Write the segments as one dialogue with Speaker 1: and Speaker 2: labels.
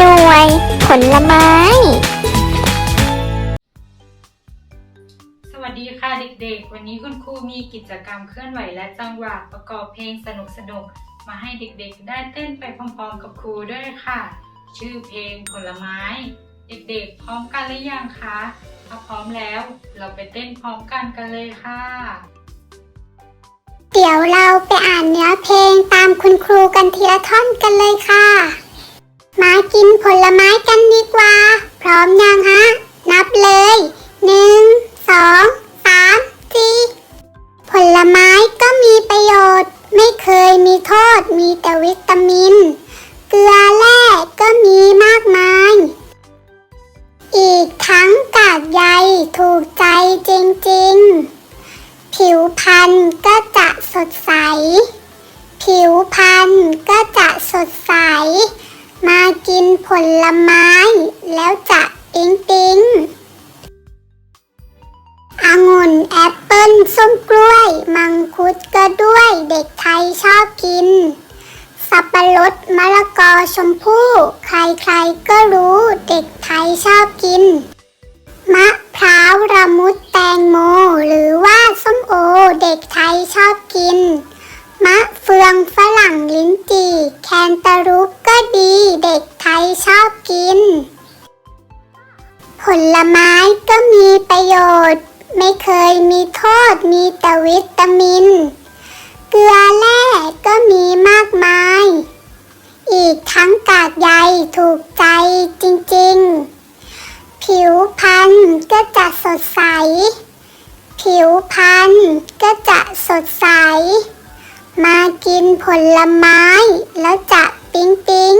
Speaker 1: ลไม้
Speaker 2: สวัสดีค่ะเด็กๆ วันนี้คุณครูมีกิจกรรมเคลื่อนไหวและจังหวะประกอบเพลงสนุกๆมาให้เด็กๆ ได้เต้นไปพร้อมๆกับครูด้วยค่ะ ชื่อเพลงผลไม้ เด็กๆ พร้อมกันหรือยังคะถ้าพร้อมแล้วเราไปเต้นพร้อมกันกันเลยค่ะ
Speaker 1: เดี๋ยวเราไปอ่านเนื้อเพลงตามคุณครูกันทีละท่อนกันเลยค่ะ มากินผลไม้กันดีกว่า พร้อมยังฮะ นับเลยหนึ่งสองสามสี่ผลไม้ก็มีประโยชน์ ไม่เคยมีโทษมีแต่วิตามิน เกลือแร่ก็มีมากมาย อีกทั้งกากใยถูกใจจริงๆ ผิวพรรณก็จะสดใส ผิวพรรณก็จะสดใส มากินผลไม้ แล้วจะปิ๊งปิ๊งองุ่นแอปเปิ้ลส้มกล้วย มังคุดก็ด้วยเด็กไทยชอบกิน สับปะรดมะละกอชมพู่ใครๆก็รู้เด็กไทยชอบกิน มะพร้าวระมุดแตงโม หรือว่าส้มโอเด็กไทยชอบกิน มะเฟืองฝรั่งลิ้นจี่แคนตาลูป ลไม้ก็มีประโยชน์ ไม่เคยมีโทษมีแต่วิตามิน เกลือแร่ก็มีมากมาย อีกทั้งกากใยถูกใจจริงๆ ผิวพรรณก็จะสดใส ผิวพรรณก็จะสดใส มากินผลไม้แล้วจะปิ๊งปิ๊ง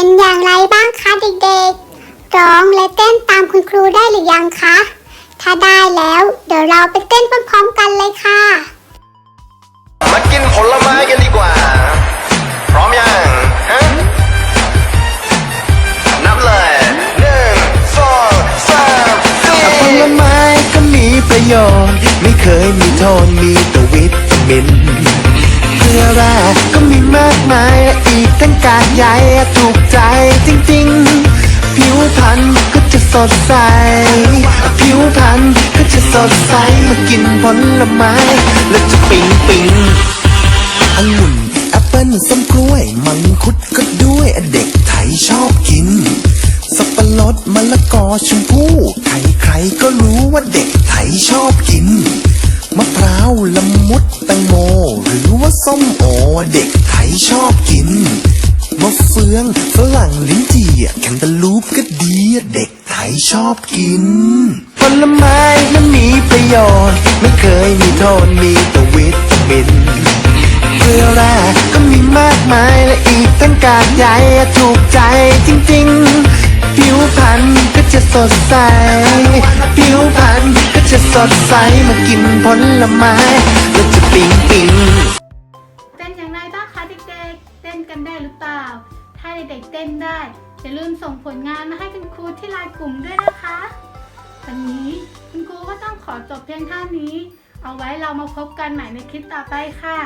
Speaker 1: เป็นอย่างไรบ้างคะเด็กๆ ร้องและเต้นตามคุณครูได้หรือยังคะ ถ้าได้แล้วเดี๋ยวเราไปเต้นพร้อมๆกันเลยค่ะ
Speaker 3: มากินผลไม้กันดีกว่า พร้อมยังฮะนับเลยหนึ่งสองสามสี่
Speaker 4: ผลไม้ก็มีประโยชน์ ไม่เคยมีโทษมีแต่วิตามิน เกลือแร่ก็มีมากมายและอีกทั้งกากใยถูกใจจริงๆ ผิวพรรณก็จะสดใส ผิวพรรณก็จะสดใสมากินผลไม้ แล้วจะปิ๊งปิ๊งองุ่นแอปเปิ้ลส้มกล้วย มังคุดก็ด้วยเด็กไทยชอบกิน สับปะรดมะละกอชมพู่ใครใครๆก็รู้ว่าเด็กไทยชอบกิน มะพร้าวละมุดแตงโมหรือ ส้มโอเด็กไทยชอบกินมะเฟืองฝรั่งลิ้นจี่แคนตาลูปก็ดีเด็กไทยชอบกิน ผลไม้นั้นมีประโยชน์ ไม่เคยมีโทษมีแต่วิตามินเกลือแร่ก็มีมากมายและอีกทั้งกากใยถูกใจจริงๆ ผิวพรรณก็จะสดใส ผิวพรรณก็จะสดใสมากินผลไม้แล้วจะปิ๊งปิ๊ง
Speaker 5: กันได้หรือเปล่า ถ้าเด็กๆเต้นได้ อย่าลืมส่งผลงานมาให้คุณครูที่ไลน์กลุ่มด้วยนะคะวันนี้คุณครูก็ต้องขอจบเพียงเท่านี้ เอาไว้เรามาพบกันใหม่ในคลิปต่อไปค่ะ